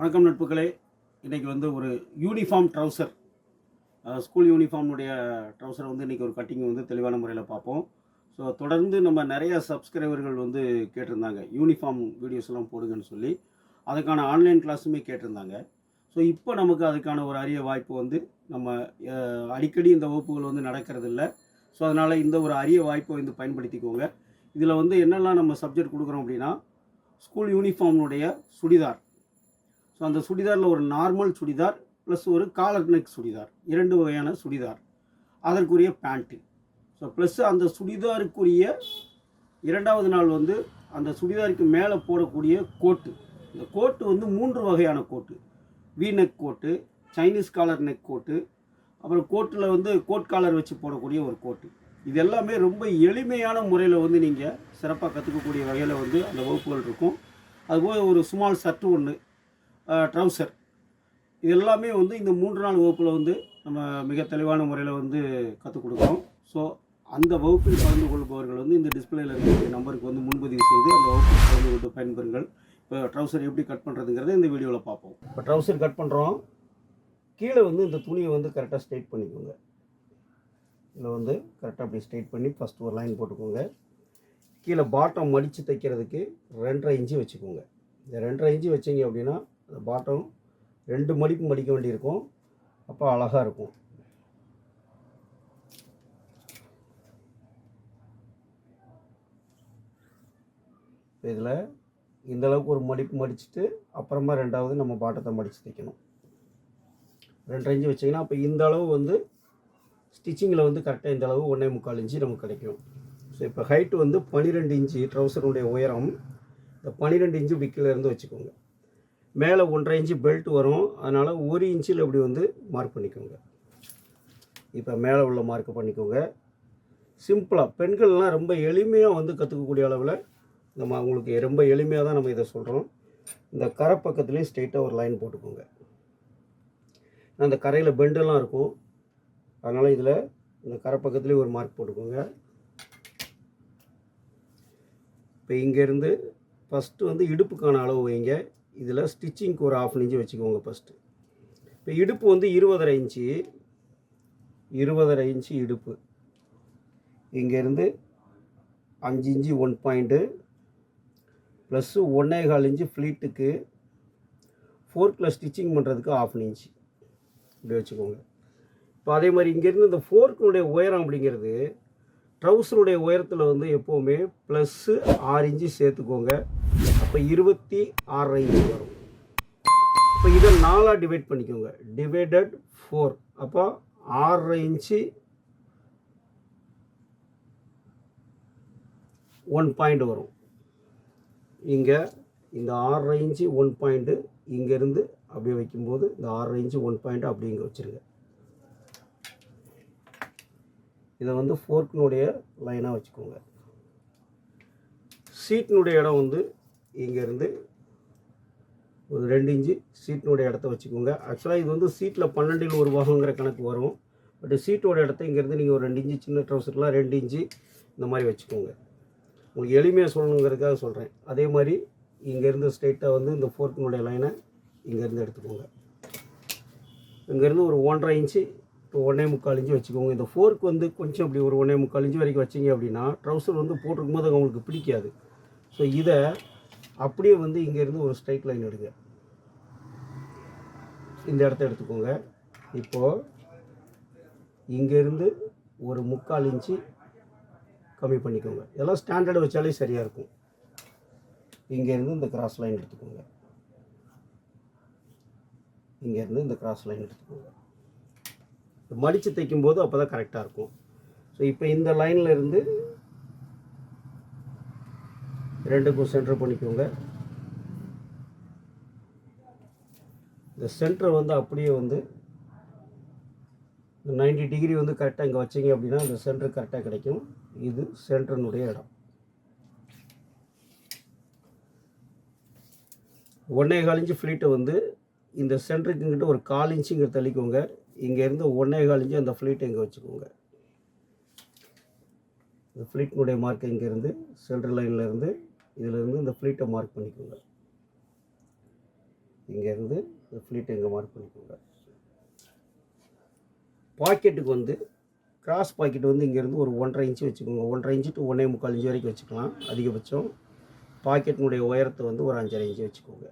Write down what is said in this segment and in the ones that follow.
வணக்கம் நட்புகளே. இன்றைக்கி வந்து ஒரு யூனிஃபார்ம் ட்ரௌசர் ஸ்கூல் யூனிஃபார்முடைய ட்ரௌசர் வந்து இன்றைக்கி ஒரு கட்டிங் வந்து தெளிவான முறையில் பார்ப்போம். ஸோ தொடர்ந்து நம்ம நிறைய சப்ஸ்கிரைபர்கள் வந்து கேட்டிருந்தாங்க. யூனிஃபார்ம் வீடியோஸ் எல்லாம் போடுங்கன்னு சொல்லி. அதுக்கான ஆன்லைன் கிளாஸுமே கேட்டிருந்தாங்க. ஸோ இப்போ நமக்கு அதுக்கான ஒரு அரிய வாய்ப்பு வந்து நம்ம அடிக்கடி இந்த வகுப்புகள் வந்து நடக்கிறதில்ல. ஸோ அதனால் இந்த ஒரு அரிய வாய்ப்பை வந்து பயன்படுத்திக்கோங்க. இதில் வந்து என்னெல்லாம் நம்ம சப்ஜெக்ட் கொடுக்குறோம் அப்படின்னா ஸ்கூல் யூனிஃபார்முடைய சுடிதார். ஸோ அந்த சுடிதாரில் ஒரு நார்மல் சுடிதார் ப்ளஸ் ஒரு காலர் நெக் சுடிதார். இரண்டு வகையான சுடிதார். அதற்குரிய பேண்ட்டு ஸோ ப்ளஸ் அந்த சுடிதாருக்குரிய இரண்டாவது நாள் வந்து அந்த சுடிதாருக்கு மேலே போடக்கூடிய கோட்டு இந்த கோட்டு வந்து மூன்று வகையான coat V neck coat Chinese collar neck coat அப்புறம் கோட்டில் வந்து கோட் காலர் வச்சு போடக்கூடிய ஒரு கோட்டு இது எல்லாமே ரொம்ப எளிமையான முறையில் வந்து நீங்கள் சிறப்பாக கற்றுக்கக்கூடிய வகையில் வந்து அந்த வகுப்புகள் இருக்கும். அதுபோல் ஒரு ஸ்மால் சர்ட்டு ஒன்று ட்ரௌசர் இது எல்லாமே வந்து இந்த மூன்று நாள் வகுப்பில் வந்து நம்ம மிக தெளிவான முறையில் வந்து கற்றுக் கொடுக்குறோம். ஸோ அந்த வகுப்பில் கலந்து கொள்பவர்கள் வந்து இந்த டிஸ்பிளேல இருக்கக்கூடிய நம்பருக்கு வந்து முன்பதிவு செய்து அந்த வகுப்பில் கலந்து கொண்டு பயன்பெறுங்கள். இப்போ ட்ரௌசர் எப்படி கட் பண்ணுறதுங்கிறத இந்த வீடியோவில் பார்ப்போம். இப்போ ட்ரௌசர் கட் பண்ணுறோம் கீழே வந்து இந்த துணியை வந்து கரெக்டாக ஸ்ட்ரைட் பண்ணிக்கோங்க. இதில் வந்து கரெக்டாக அப்படி ஸ்ட்ரைட் பண்ணி ஃபஸ்ட்டு ஒரு லைன் போட்டுக்கோங்க. கீழே பாட்டம் மடித்து தைக்கிறதுக்கு ரெண்டரை இன்ச்சு வச்சுக்கோங்க. இந்த ரெண்டரை இன்ச்சு வச்சீங்க அப்படின்னா அந்த பாட்டம் ரெண்டு மடிப்பு மடிக்க வேண்டியிருக்கும். அப்போ அழகாக இருக்கும். இதில் இந்த அளவுக்கு ஒரு மடிப்பு மடிச்சுட்டு அப்புறமா ரெண்டாவது நம்ம பாட்டத்தை மடித்து தைக்கணும் ரெண்டரை இன்ச்சு வச்சிங்கன்னா அப்போ இந்த அளவு வந்து ஸ்டிச்சிங்கில் வந்து கரெக்டாக இந்த அளவு ஒன்றே முக்கால் இன்ச்சு நமக்கு கிடைக்கும். ஸோ இப்போ ஹைட்டு வந்து பன்னிரெண்டு இன்ச்சு ட்ரௌசருடைய உயரம். இந்த பன்னிரெண்டு இன்ச்சு விக்கிலேருந்து வச்சுக்கோங்க. மேலே ஒன்றரை இன்ச்சு பெல்ட் வரும். அதனால் ஒரு இன்ச்சில் இப்படி வந்து மார்க் பண்ணிக்கோங்க. இப்போ மேலே உள்ள மார்க் பண்ணிக்கோங்க. சிம்பிளாக பெண்கள்லாம் ரொம்ப எளிமையாக வந்து கற்றுக்கக்கூடிய அளவில் நம்ம அவங்களுக்கு ரொம்ப எளிமையாக தான் நம்ம இதை சொல்கிறோம் இந்த கரை பக்கத்துலேயும் ஸ்ட்ரெயிட்டாக ஒரு லைன் போட்டுக்கோங்க. அந்த கரையில் பெண்டெல்லாம் இருக்கும். அதனால் இதில் இந்த கரை பக்கத்துலேயும் ஒரு மார்க் போட்டுக்கோங்க. இப்போ இங்கேருந்து ஃபஸ்ட்டு வந்து இடுப்புக்கான அளவு வைங்க. இதில் ஸ்டிச்சிங்க்கு ஒரு ஆஃப் இன்ச்சு வச்சுக்கோங்க ஃபஸ்ட்டு இப்போ இடுப்பு வந்து இருபதரை இன்ச்சு இருபதரை இன்ச்சு இடுப்பு. இங்கேருந்து அஞ்சு இன்ச்சு ஒன் பாயிண்ட்டு ப்ளஸ்ஸு ஒன்றே கால் இன்ச்சு ஃப்ளீட்டுக்கு ஃபோர்க்கில் ஸ்டிச்சிங் பண்ணுறதுக்கு ஆஃப் இன்ச்சு இப்படி வச்சுக்கோங்க. இப்போ அதே மாதிரி இங்கேருந்து இந்த ஃபோர்க்கினுடைய உயரம் அப்படிங்கிறது ட்ரௌசருடைய உயரத்தில் வந்து எப்போவுமே ப்ளஸ்ஸு ஆறு இன்ச்சு சேர்த்துக்கோங்க. அப்போ இருபத்தி ஆறரை வரும். இப்போ இதை நாலாக டிவைட் பண்ணிக்கோங்க. டிவைடட் ஃபோர் அப்போ ஆறரை இன்ச்சு ஒன் பாயிண்ட் வரும். இங்கே இந்த ஆறரை இன்ச்சு ஒன் பாயிண்ட்டு இங்கேருந்து அப்படியே வைக்கும்போது இந்த ஆறரை இன்ச்சு ஒன் பாயிண்ட் அப்படி இங்கே வச்சுருங்க. இதை வந்து ஃபோர்க்கினுடைய லைனாக வச்சுக்கோங்க. சீட்டினுடைய இடம் வந்து இங்கேருந்து ஒரு ரெண்டு இன்ச்சு சீட்டினுடைய இடத்த வச்சுக்கோங்க. ஆக்சுவலாக இது வந்து சீட்டில் பன்னெண்டில் ஒரு பாகங்கிற கணக்கு வரும். பட் சீட்டோட இடத்த இங்கேருந்து நீங்கள் ஒரு ரெண்டு இன்ச்சு சின்ன ட்ரௌசர்லாம் ரெண்டு இன்ச்சு இந்த மாதிரி வச்சுக்கோங்க. உங்களுக்கு எளிமையாக சொல்லணுங்கிறதுக்காக சொல்கிறேன் அதே மாதிரி இங்கேருந்து ஸ்ட்ரெயிட்டாக வந்து இந்த ஃபோர்க்கினுடைய லைனை இங்கேருந்து எடுத்துக்கோங்க. இங்கேருந்து ஒரு ஒன்றரை இன்ச்சு இப்போ ஒன்றே முக்கால் இன்ச்சு வச்சுக்கோங்க. இந்த ஃபோர்க் வந்து கொஞ்சம் அப்படி ஒரு ஒன்றே முக்கால் இன்ச்சு வரைக்கும் வச்சிங்க அப்படின்னா ட்ரௌசர் வந்து போட்டிருக்கும் போது அவங்களுக்கு பிடிக்காது. ஸோ இதை அப்படியே வந்து இங்கேருந்து ஒரு ஸ்ட்ரைட் லைன் எடுங்க. இந்த இடத்த எடுத்துக்கோங்க. இப்போது இங்கேருந்து ஒரு முக்கால் இன்ச்சு கம்மி பண்ணிக்கோங்க. இதெல்லாம் ஸ்டாண்டர்டு வச்சாலே சரியாக இருக்கும். இங்கேருந்து இந்த கிராஸ் லைன் எடுத்துக்கோங்க. இங்கேருந்து இந்த கிராஸ் லைன் எடுத்துக்கோங்க. மடித்து தைக்கும்போது அப்போ தான் கரெக்டாக இருக்கும். ஸோ இப்போ இந்த லைனில் இருந்து ரெண்டுக்கும் சென்டர் பண்ணிக்கோங்க. இந்த சென்டரை வந்து அப்படியே வந்து இந்த நைன்டி டிகிரி வந்து கரெக்டாக இங்கே வச்சிங்க அப்படின்னா இந்த சென்டர் கரெக்டாக கிடைக்கும். இது சென்டர்னுடைய இடம். ஒன்றே கால் இன்ச்சு ஃப்ளீட்டை வந்து இந்த சென்டருக்குங்கிட்ட ஒரு கால் இன்ச்சு இங்கே தள்ளிக்கோங்க. இங்கேருந்து ஒன்றே கால் இன்ச்சு அந்த ஃப்ளீட்டை இங்கே வச்சுக்கோங்க. இந்த ஃப்ளீட்டினுடைய மார்க் இங்கேருந்து சென்ட்ரல் லைனில் இருந்து இதிலிருந்து இந்த ஃப்ளீட்டை மார்க் பண்ணிக்கோங்க. இங்கேருந்து இந்த ஃப்ளீட்டை இங்கே மார்க் பண்ணிக்கோங்க. பாக்கெட்டுக்கு வந்து கிராஸ் பாக்கெட் வந்து இங்கேருந்து ஒரு ஒன்றரை இன்ச்சு வச்சுக்கோங்க. ஒன்றரை இன்ச்சு டு ஒன்றே முக்கால் இன்ச்சு வரைக்கும் வச்சுக்கலாம். அதிகபட்சம் பாக்கெட்டினுடைய உயரத்தை வந்து ஒரு அஞ்சரை இன்ச்சு வச்சுக்கோங்க.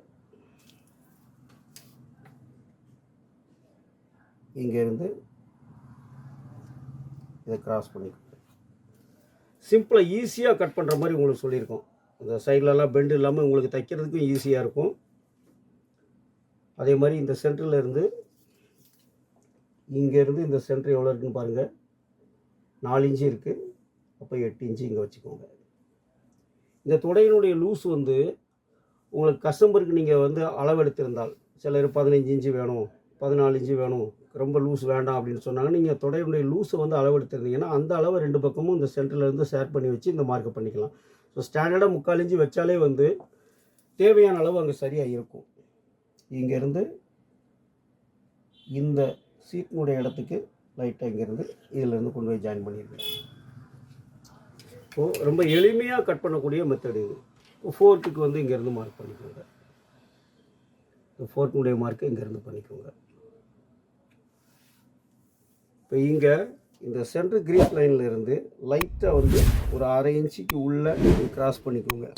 இங்கேருந்து இதை கிராஸ் பண்ணிக்கோங்க. சிம்பிளாக ஈஸியாக கட் பண்ணுற மாதிரி உங்களுக்கு சொல்லியிருக்கோம். இந்த சைட்லலாம் பெண்டு இல்லாமல் உங்களுக்கு தைக்கிறதுக்கும் ஈஸியாக இருக்கும். அதே மாதிரி இந்த சென்டரில் இருந்து இங்கேருந்து இந்த சென்டர் எவ்வளோ இருக்குன்னு பாருங்கள் நாலு இன்ச்சு இருக்குது அப்போ எட்டு இன்ச்சு இங்கே வச்சுக்கோங்க. இந்த துடையினுடைய லூஸ் வந்து உங்களுக்கு கஸ்டமருக்கு நீங்கள் வந்து அளவெடுத்திருந்தால் சிலர் பதினஞ்சு இன்ச்சு வேணும் பதினாலு இன்ச்சு வேணும் ரொம்ப லூஸ் வேண்டாம் அப்படின்னு சொன்னாங்க. நீங்கள் தொடையினுடைய லூஸை வந்து அளவெடுத்திருந்தீங்கன்னா அந்த அளவை ரெண்டு பக்கமும் இந்த சென்டர்லேருந்து ஷேர் பண்ணி வச்சு இந்த மார்க்கை பண்ணிக்கலாம். ஸோ ஸ்டாண்டர்டாக முக்கால் இஞ்சி வச்சாலே வந்து தேவையான அளவு அங்கே சரியாக இருக்கும். இங்கேருந்து இந்த சீட்னுடைய இடத்துக்கு லைட்டாக இங்கேருந்து இதிலேருந்து கொண்டு போய் ஜாயின் பண்ணியிருக்கேன் இப்போது ரொம்ப எளிமையாக கட் பண்ணக்கூடிய மெத்தட் இது. இப்போ வந்து இங்கேருந்து மார்க் பண்ணிக்கோங்க. இந்த ஃபோர்க்குடைய மார்க்கை இங்கேருந்து பண்ணிக்கோங்க. இப்போ இங்கே இந்த சென்ட்ரு கிரீஸ் லைனில் இருந்து லைட்டாக வந்து ஒரு அரை இன்ச்சுக்கு உள்ளே கிராஸ் பண்ணிக்கோங்க.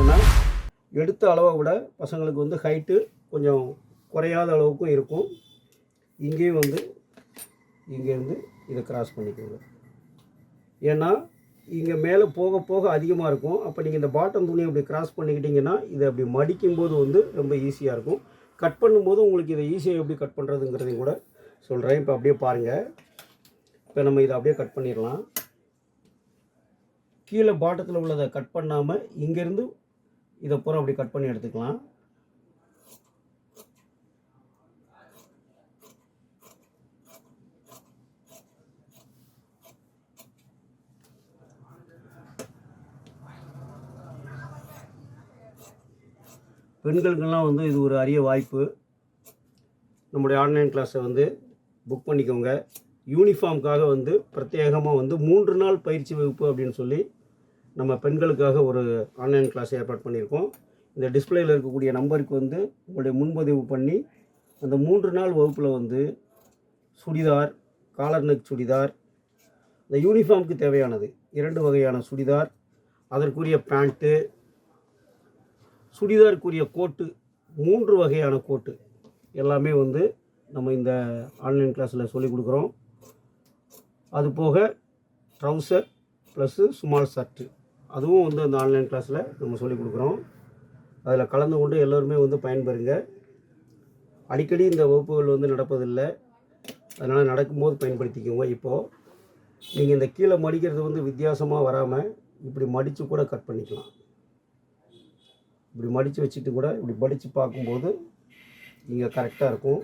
ஏன்னா எடுத்த அளவை விட பசங்களுக்கு வந்து ஹைட்டு கொஞ்சம் குறையாத அளவுக்கும் இருக்கும். இங்கேயும் வந்து இங்கேருந்து இதை கிராஸ் பண்ணிக்கோங்க. ஏன்னா இங்கே மேலே போக போக அதிகமாக இருக்கும். அப்போ நீங்கள் இந்த பாட்டம் துணியை அப்படி கிராஸ் பண்ணிக்கிட்டிங்கன்னா இதை அப்படி மடிக்கும்போது வந்து ரொம்ப ஈஸியாக இருக்கும். கட் பண்ணும்போது உங்களுக்கு இதை ஈஸியாக எப்படி கட் பண்ணுறதுங்கிறதையும் கூட சொல்கிறேன் இப்போ அப்படியே பாருங்கள் இப்போ நம்ம இதை அப்படியே கட் பண்ணிடலாம். கீழே பாட்டத்தில் உள்ளதை கட் பண்ணாமல் இங்கேருந்து இதை பூரா அப்படி கட் பண்ணி எடுத்துக்கலாம். பெண்களுக்கெல்லாம் வந்து இது ஒரு அரிய வாய்ப்பு. நம்முடைய ஆன்லைன் கிளாஸை வந்து புக் பண்ணிக்கோங்க. யூனிஃபார்முக்காக வந்து பிரத்யேகமாக வந்து மூன்று நாள் பயிற்சி வகுப்பு அப்படின்னு சொல்லி நம்ம பெண்களுக்காக ஒரு ஆன்லைன் கிளாஸ் ஏற்பாடு பண்ணியிருக்கோம். இந்த டிஸ்பிளேயில் இருக்கக்கூடிய நம்பருக்கு வந்து உங்களுடைய முன்பதிவு பண்ணி அந்த மூன்று நாள் வகுப்பில் வந்து சுடிதார் காலர் நெக் சுடிதார் இந்த யூனிஃபார்முக்கு தேவையானது இரண்டு வகையான சுடிதார் அதற்குரிய பேண்ட்டு சுடிதாருக்குரிய கோட்டு மூன்று வகையான கோட்டு எல்லாமே வந்து நம்ம இந்த ஆன்லைன் கிளாஸில் சொல்லிக் கொடுக்குறோம். அது போக ட்ரௌசர் ப்ளஸ்ஸு ஸ்மால் ஷர்ட்டு அதுவும் வந்து அந்த ஆன்லைன் கிளாஸில் நம்ம சொல்லிக் கொடுக்குறோம். அதில் கலந்து கொண்டு எல்லோருமே வந்து பயன்பெறுங்க. அடிக்கடி இந்த வகுப்புகள் வந்து நடப்பதில்லை. அதனால் நடக்கும்போது பயன்படுத்திக்கோங்க இப்போது நீங்கள் இந்த கீழே மடிக்கிறது வந்து வித்தியாசமாக வராமல் இப்படி மடித்து கூட கட் பண்ணிக்கலாம். இப்படி மடித்து வச்சுட்டு கூட இப்படி மடித்து பார்க்கும்போது நீங்கள் கரெக்டாக இருக்கும்.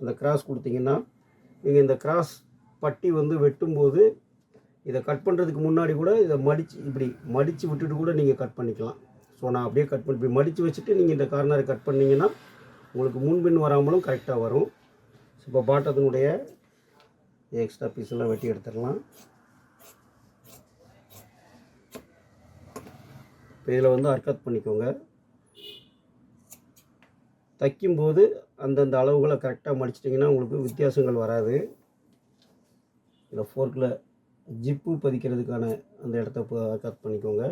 அந்த கிராஸ் கொடுத்தீங்கன்னா நீங்கள் இந்த கிராஸ் பட்டி வந்து வெட்டும்போது இதை கட் பண்ணுறதுக்கு முன்னாடி கூட இதை மடித்து இப்படி மடித்து விட்டுட்டு கூட நீங்கள் கட் பண்ணிக்கலாம். ஸோ நான் அப்படியே கட் பண்ணி இப்படி மடித்து வச்சுட்டு நீங்கள் இந்த கார்னரை கட் பண்ணிங்கன்னா உங்களுக்கு முன்பின் வராமலும் கரெக்டாக வரும். இப்போ பாட்டத்தினுடைய எக்ஸ்ட்ரா பீஸ் எல்லாம் வெட்டி எடுத்துடலாம். இப்போ இதில் வந்து அர்க்கத் பண்ணிக்கோங்க. தைக்கும்போது அந்தந்த அளவுகளை கரெக்டாக மடிச்சிட்டிங்கன்னா உங்களுக்கு வித்தியாசங்கள் வராது. இதில் ஃபோர்க்கில் ஜிப்பு பதிக்கிறதுக்கான அந்த இடத்த கட் பண்ணிக்கோங்க.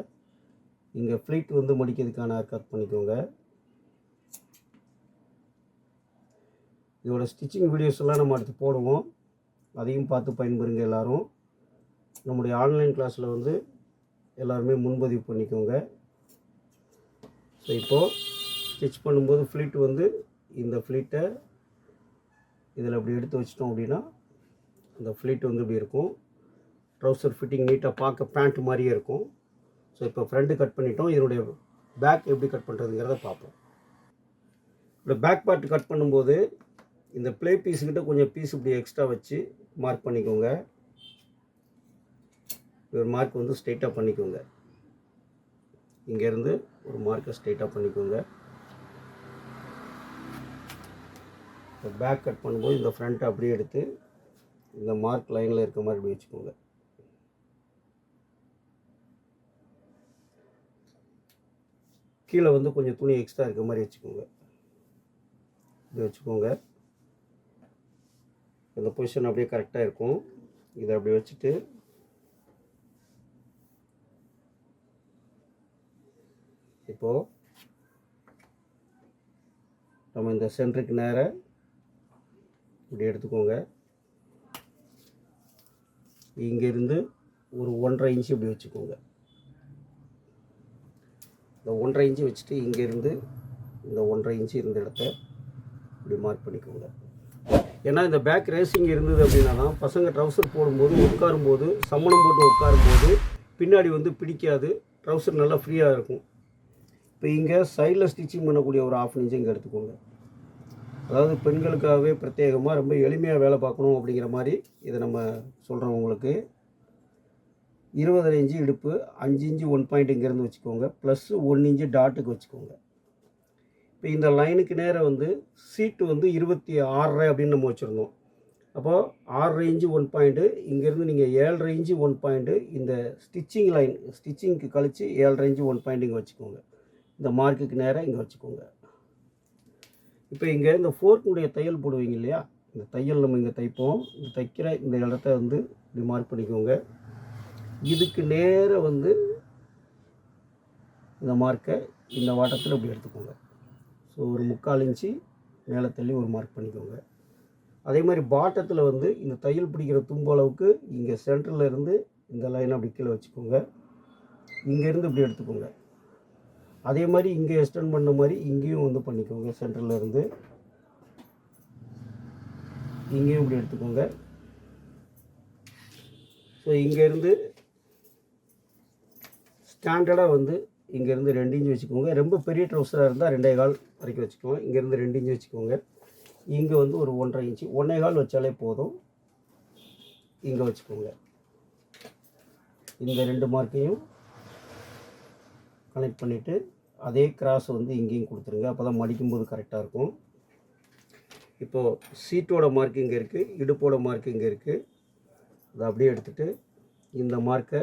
இங்கே ஃப்ளீட் வந்து மடிக்கிறதுக்கான கட் பண்ணிக்கோங்க. இதோட ஸ்டிச்சிங் வீடியோஸ் எல்லாம் நம்ம அடுத்து போடுவோம். அதையும் பார்த்து பயன்பெறுங்க எல்லோரும். நம்முடைய ஆன்லைன் கிளாஸில் வந்து எல்லாருமே முன்பதிவு பண்ணிக்கோங்க. ஸோ இப்போது ஸ்டிச் பண்ணும்போது ஃப்ளீட் வந்து இந்த ஃப்ளீட்டை இதில் அப்படி எடுத்து வச்சிட்டோம் அப்படின்னா இந்த ஃப்ளீட் வந்து இப்படி இருக்கும். ட்ரௌசர் ஃபிட்டிங் நீட்டாக பார்க்க பேண்ட் மாதிரியே இருக்கும். ஸோ இப்போ ஃப்ரண்ட்டு கட் பண்ணிட்டோம். இதனுடைய பேக் எப்படி கட் பண்ணுறதுங்கிறத பார்ப்போம். இந்த பேக் பார்ட் கட் பண்ணும்போது இந்த ப்ளே பீஸுக்கிட்ட கொஞ்சம் பீஸ் இப்படி எக்ஸ்ட்ரா வச்சு மார்க் பண்ணிக்கோங்க. ஒரு மார்க் வந்து ஸ்ட்ரெயிட்டாக பண்ணிக்கோங்க. இங்கேருந்து ஒரு மார்க்கை ஸ்ட்ரெயிட்டாக பண்ணிக்கோங்க. இப்போ பேக் கட் பண்ணும்போது இந்த ஃப்ரண்ட்டை அப்படியே எடுத்து இந்த மார்க் லைனில் இருக்க மாதிரி இப்படி வச்சுக்கோங்க. கீழே வந்து கொஞ்சம் துணி எக்ஸ்ட்ரா இருக்க மாதிரி வச்சுக்கோங்க. இப்படி வச்சுக்கோங்க. இந்த பொசிஷன் அப்படியே கரெக்டாக இருக்கும். இதை அப்படி வச்சுட்டு இப்போது நம்ம இந்த சென்டருக்கு நேராக இப்படி எடுத்துக்கோங்க. இங்கேருந்து ஒரு ஒன்றரை இன்ச்சு இப்படி வச்சுக்கோங்க. இந்த ஒன்றரை இன்ச்சு வச்சுட்டு இங்கேருந்து இந்த ஒன்றரை இன்ச்சு இருந்த இடத்த இப்படி மார்க் பண்ணிக்கோங்க. ஏன்னா இந்த பேக் ரேசிங் இருந்தது அப்படின்னா தான் பசங்க ட்ரௌசர் போடும்போது உட்காரும்போது சம்மணம் போட்டு உட்காரும்போது பின்னாடி வந்து பிடிக்காது ட்ரௌசர் நல்லா ஃப்ரீயாக இருக்கும். இப்போ இங்கே சைடில் ஸ்டிச்சிங் பண்ணக்கூடிய ஒரு ஆஃப் இன்ச்சு இங்கே எடுத்துக்கோங்க. அதாவது பெண்களுக்காகவே பிரத்யேகமாக ரொம்ப எளிமையாக வேலை பார்க்கணும் அப்படிங்கிற மாதிரி இதை நம்ம சொல்கிறோம் உங்களுக்கு. இருபதரை இன்ச்சு இடுப்பு அஞ்சு இன்ச்சு ஒன் பாயிண்ட் இங்கேருந்து வச்சுக்கோங்க ப்ளஸ் ஒன் இன்ச்சு டாட்டுக்கு வச்சுக்கோங்க. இப்போ இந்த லைனுக்கு நேராக வந்து சீட்டு வந்து இருபத்தி ஆறரை அப்படின்னு நம்ம வச்சுருந்தோம். அப்போது ஆறரை இன்ச்சு ஒன் பாயிண்ட்டு இங்கேருந்து நீங்கள் ஏழரை இன்ச்சு ஒன் பாயிண்ட்டு இந்த ஸ்டிச்சிங் லைன் ஸ்டிச்சிங்க்கு கழித்து ஏழரை இன்ச்சு ஒன் பாயிண்ட் இங்கே வச்சுக்கோங்க. இந்த மார்க்குக்கு நேராக இங்கே வச்சுக்கோங்க. இப்போ இங்கே இந்த ஃபோர்க்குடைய தையல் போடுவீங்க இல்லையா? இந்த தையல் நம்ம இங்கே தைப்போம். இந்த தைக்கிற இந்த இடத்த வந்து இப்படி மார்க் பண்ணிக்கோங்க. இதுக்கு நேராக வந்து இந்த மார்க்கை இந்த வாட்டத்தில் இப்படி எடுத்துக்கோங்க. ஸோ ஒரு முக்கால் இன்ச்சு மேலே தள்ளி ஒரு மார்க் பண்ணிக்கோங்க. அதே மாதிரி பாட்டத்தில் வந்து இந்த தையல் பிடிக்கிற தும்பு அளவுக்கு இங்கே சென்டரில் இருந்து இந்த லைனை அப்படி கீழே வச்சுக்கோங்க. இங்கேருந்து இப்படி எடுத்துக்கோங்க. அதே மாதிரி இங்கே எக்ஸ்டெண்ட் பண்ண மாதிரி இங்கேயும் வந்து பண்ணிக்கோங்க சென்டரில் இருந்து. இங்கேயும் இப்படி எடுத்துக்கோங்க. ஸோ இங்கேருந்து ஸ்டாண்டர்டாக வந்து இங்கேருந்து ரெண்டு இன்ச்சு வச்சுக்கோங்க. ரொம்ப பெரிய ட்ரௌசராக இருந்தால் ரெண்டே கால் வரைக்கும் வச்சுக்கோங்க இங்கேருந்து ரெண்டு இன்ச்சு வச்சுக்கோங்க. இங்கே வந்து ஒரு ஒன்றரை இன்ச்சு ஒன்றே கால் வச்சாலே போதும். இங்கே வச்சுக்கோங்க. இந்த ரெண்டு மார்க்கையும் கனெக்ட் பண்ணிவிட்டு அதே கிராஸ் வந்து இங்கேயும் கொடுத்துருங்க. அப்போ தான் மடிக்கும்போது கரெக்டாக இருக்கும். இப்போது சீட்டோட மார்க் இங்கே இருக்குது இடுப்போட மார்க் இங்கே இருக்குது அதை அப்படியே எடுத்துகிட்டு இந்த மார்க்கை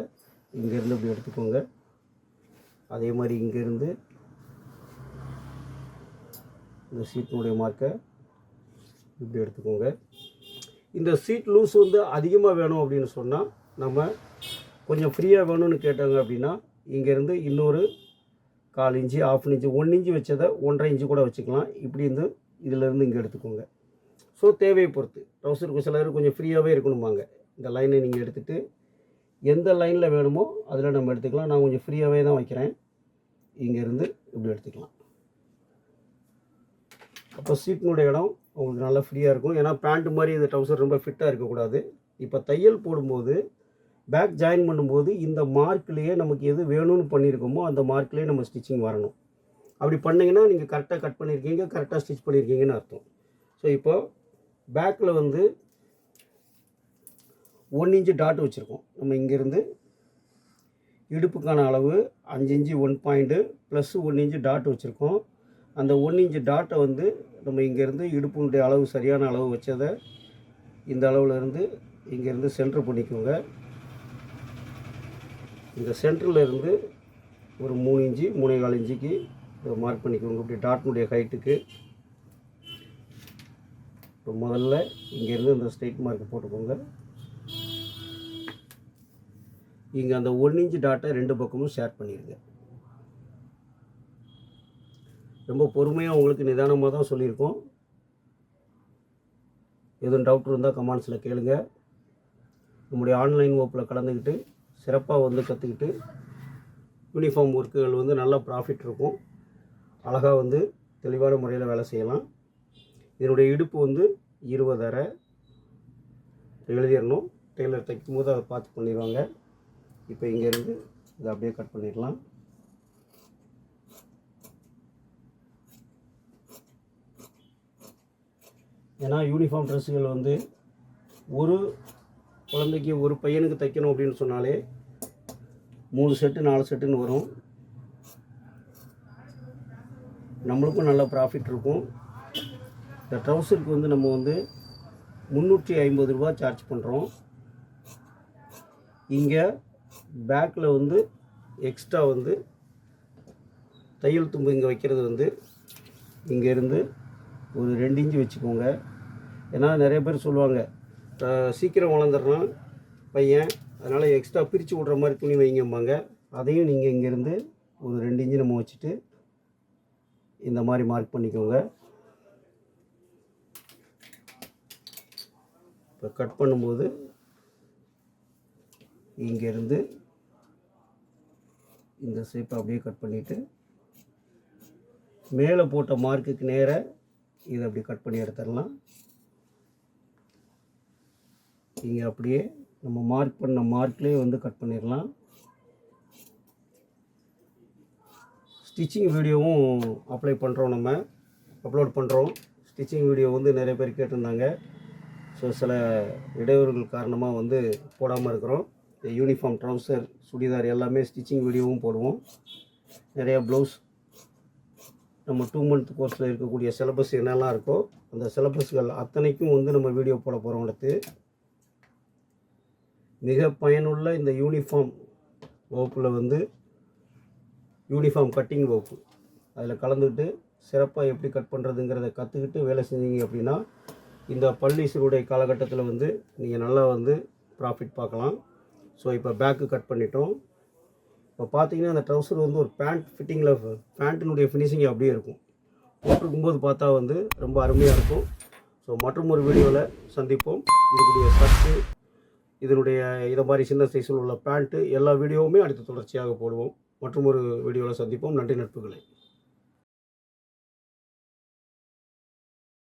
இங்கேருந்து இப்படி எடுத்துக்கோங்க. அதே மாதிரி இங்கேருந்து இந்த சீட்டினுடைய மார்க்கை இப்படி எடுத்துக்கோங்க. இந்த சீட் லூஸ் வந்து அதிகமாக வேணும் அப்படின்னு சொன்னால் நம்ம கொஞ்சம் ஃப்ரீயாக வேணும்னு கேட்டாங்க அப்படின்னா இங்கேருந்து இன்னொரு கால் inch half inch one inch வச்சதை ஒன்றரை இன்ச்சு கூட வச்சுக்கலாம். இப்படி இருந்து இதிலேருந்து இங்கே எடுத்துக்கோங்க. ஸோ தேவையை பொறுத்து. ட்ரௌசருக்கு சிலர் கொஞ்சம் ஃப்ரீயாகவே இருக்கணுமாங்க இந்த லைனை நீங்கள் எடுத்துகிட்டு எந்த லைனில் வேணுமோ அதில் நம்ம எடுத்துக்கலாம். நான் கொஞ்சம் ஃப்ரீயாகவே தான் வைக்கிறேன். இங்கேருந்து இப்படி எடுத்துக்கலாம். அப்போ சீட்டினுடைய இடம் உங்களுக்கு நல்லா ஃப்ரீயாக இருக்கும். ஏன்னா பேண்ட் மாதிரி இந்த ட்ரௌசர் ரொம்ப ஃபிட்டாக இருக்கக்கூடாது. இப்போ தையல் போடும்போது பேக் ஜாயின் பண்ணும்போது இந்த மார்க்லேயே நமக்கு எது வேணும்னு பண்ணியிருக்கோமோ அந்த மார்க்லேயே நம்ம ஸ்டிச்சிங் வரணும். அப்படி பண்ணிங்கன்னா நீங்கள் கரெக்டாக கட் பண்ணியிருக்கீங்க கரெக்டாக ஸ்டிச் பண்ணியிருக்கீங்கன்னு அர்த்தம். ஸோ இப்போ பேக்கில் வந்து ஒன் இன்ச்சு டாட் வச்சுருக்கோம். நம்ம இங்கேருந்து இடுப்புக்கான அளவு அஞ்சு inch one point plus one inch dot வச்சுருக்கோம். அந்த ஒன் இன்ச்சு டாட்டை வந்து நம்ம இங்கேருந்து இடுப்புனுடைய அளவு சரியான அளவு வச்சதை இந்த அளவில் இருந்து இங்கேருந்து சென்டர் பண்ணிக்கோங்க. இந்த சென்டரில் இருந்து ஒரு மூணு இன்ச்சு மூணே கால் இன்ச்சுக்கு மார்க் பண்ணிக்கோங்க. இப்படி டாட்னுடைய ஹைட்டுக்கு இப்போ முதல்ல இங்கேருந்து இந்த ஸ்ட்ரெயிட் மார்க் போட்டுக்கோங்க. இங்கே அந்த ஒன் இன்ச்சு டாட்டை ரெண்டு பக்கமும் ஷேர் பண்ணிடுங்க ரொம்ப பொறுமையாக உங்களுக்கு நிதானமாக தான் சொல்லியிருக்கோம். எதுவும் டவுட் இருந்தால் கமெண்ட்ஸில் கேளுங்க. நம்முடைய ஆன்லைன் வகுப்பில் கலந்துக்கிட்டு சிறப்பாக வந்து கற்றுக்கிட்டு யூனிஃபார்ம் ஒர்க்குகள் வந்து நல்லா ப்ராஃபிட் இருக்கும். அழகாக வந்து தெளிவான முறையில் வேலை செய்யலாம். இதனுடைய இடுப்பு வந்து இருபதரை எழுதிடணும். டெய்லர் தைக்கும் போது அதை பார்த்து பண்ணிடுவாங்க. இப்போ இங்கேருந்து இதை அப்படியே கட் பண்ணிடலாம். ஏன்னா யூனிஃபார்ம் ட்ரெஸ்ஸுகள் வந்து ஒரு குழந்தைக்கு ஒரு பையனுக்கு தைக்கணும் அப்படின்னு சொன்னாலே மூணு செட்டு நாலு செட்டுன்னு வரும். நம்மளுக்கும் நல்ல ப்ராஃபிட் இருக்கும். இந்த ட்ரௌசருக்கு வந்து நம்ம வந்து முந்நூற்றி ஐம்பது ரூபா சார்ஜ் பண்ணுறோம் இங்கே பேக்கில் வந்து எக்ஸ்ட்ரா வந்து தையல் தும்பு இங்கே வைக்கிறது வந்து இங்கேருந்து ஒரு ரெண்டு இன்ச்சு வச்சுக்கோங்க. ஏன்னா நிறைய பேர் சொல்லுவாங்க சீக்கிரம் வளர்ந்துடுறான் பையன். அதனால் எக்ஸ்ட்ரா பிரித்து விட்ற மாதிரி துணி வைங்கம்பாங்க. அதையும் நீங்கள் இங்கேருந்து ஒரு ரெண்டு இன்ச்சு நம்ம வச்சுட்டு இந்த மாதிரி மார்க் பண்ணிக்கோங்க. இப்போ கட் பண்ணும்போது இங்கேருந்து இந்த ஷேப்பை அப்படியே கட் பண்ணிவிட்டு மேலே போட்ட மார்க்குக்கு நேராக இதை அப்படி கட் பண்ணி எடுத்துடலாம். இங்கே அப்படியே நம்ம மார்க் பண்ண மார்க்லேயே வந்து கட் பண்ணிடலாம். ஸ்டிச்சிங் வீடியோவும் அப்ளை பண்ணுறோம் நம்ம. அப்லோட் பண்ணுறோம் ஸ்டிச்சிங் வீடியோ வந்து நிறைய பேர் கேட்டிருந்தாங்க. ஸோ சில இடையூறுகள் காரணமாக வந்து போடாமல் இருக்கிறோம். யூனிஃபார்ம் ட்ரௌசர் சுடிதார் எல்லாமே ஸ்டிச்சிங் வீடியோவும் போடுவோம். நிறையா ப்ளவுஸ் நம்ம டூ மந்த் கோர்ஸில் இருக்கக்கூடிய சிலபஸ் என்னெல்லாம் இருக்கோ அந்த சிலபஸ்கள் அத்தனைக்கும் வந்து நம்ம வீடியோ போட போகிறோம் அடுத்து. மிக பயனுள்ள இந்த யூனிஃபார்ம் வகுப்பில் வந்து யூனிஃபார்ம் கட்டிங் வகுப்பு. அதில் கலந்துக்கிட்டு சிறப்பாக எப்படி கட் பண்ணுறதுங்கிறத கற்றுக்கிட்டு வேலை செஞ்சீங்க அப்படின்னா இந்த பள்ளி சிறுடைய காலகட்டத்தில் வந்து நீங்கள் நல்லா வந்து ப்ராஃபிட் பார்க்கலாம். ஸோ இப்போ பேக்கு கட் பண்ணிட்டோம். இப்போ பார்த்தீங்கன்னா அந்த ட்ரௌசர் வந்து ஒரு பேண்ட் ஃபிட்டிங்கில் பேண்ட்டினுடைய ஃபினிஷிங் அப்படியே இருக்கும். போட்டிருக்கும்போது பார்த்தா வந்து ரொம்ப அருமையாக இருக்கும். ஸோ மற்றும் ஒரு வீடியோவில் சந்திப்போம். இதனுடைய ஷர்ட்டு இதனுடைய இதை மாதிரி சின்ன சைஸில் உள்ள பேண்ட்டு எல்லா வீடியோவுமே அடுத்து தொடர்ச்சியாக போடுவோம். மற்றும் ஒரு வீடியோவில் சந்திப்போம். நன்றி நட்புகளை.